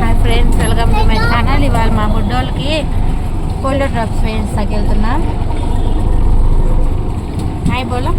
Hi friends welcome to my channel. ఇవాళ మా బుడ్డోళ్ళకి cold drops వేయించడానికి వెళ్తున్నాం. హాయ్ బోలో.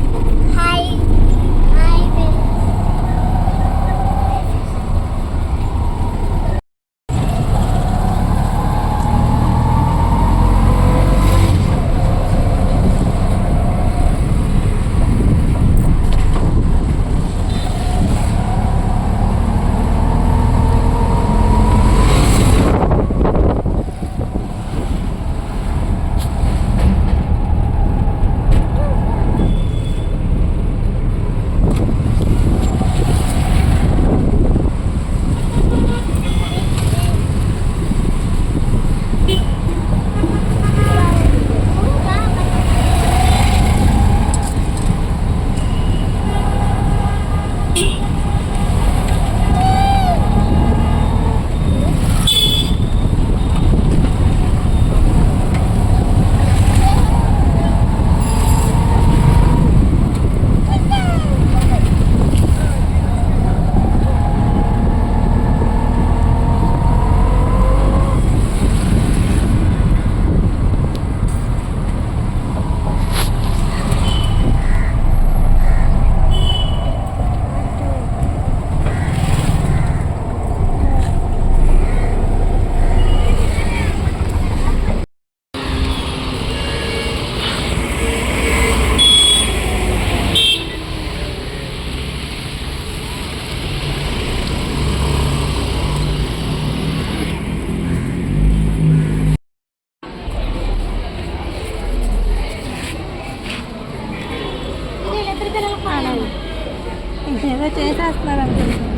ఏదో చేసేస్తున్నారు అనుకుంటున్నాను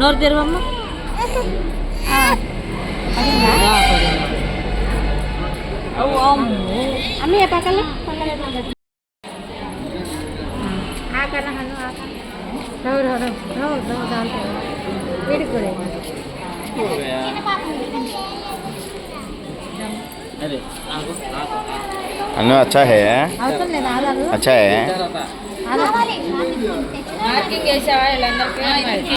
నోరు తెరవమ్మ. అమ్మి. ఏ పక్కన? వీడికి కూడా అన్ను అచ్చా హే అవసరం లేదు ఆధారు అచ్చా హే ఆధార్ మార్కింగ్ వేసావా వీళ్ళందరికీ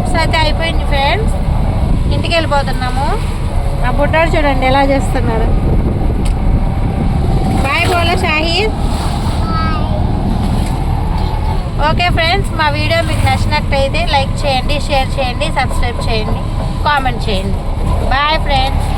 డ్రాప్స్ అయితే అయిపోయింది ఫ్రెండ్స్ ఇంటికి వెళ్ళిపోతున్నాము. ఆ బుడ్డాడు చూడండి ఎలా చేస్తున్నారు బాయ్ బోలో షాహీద్ ఓకే ఫ్రెండ్స్ మా వీడియో మీకు నచ్చినట్టయితే లైక్ చేయండి షేర్ చేయండి సబ్స్క్రైబ్ చేయండి కామెంట్ చేయండి. Bye friends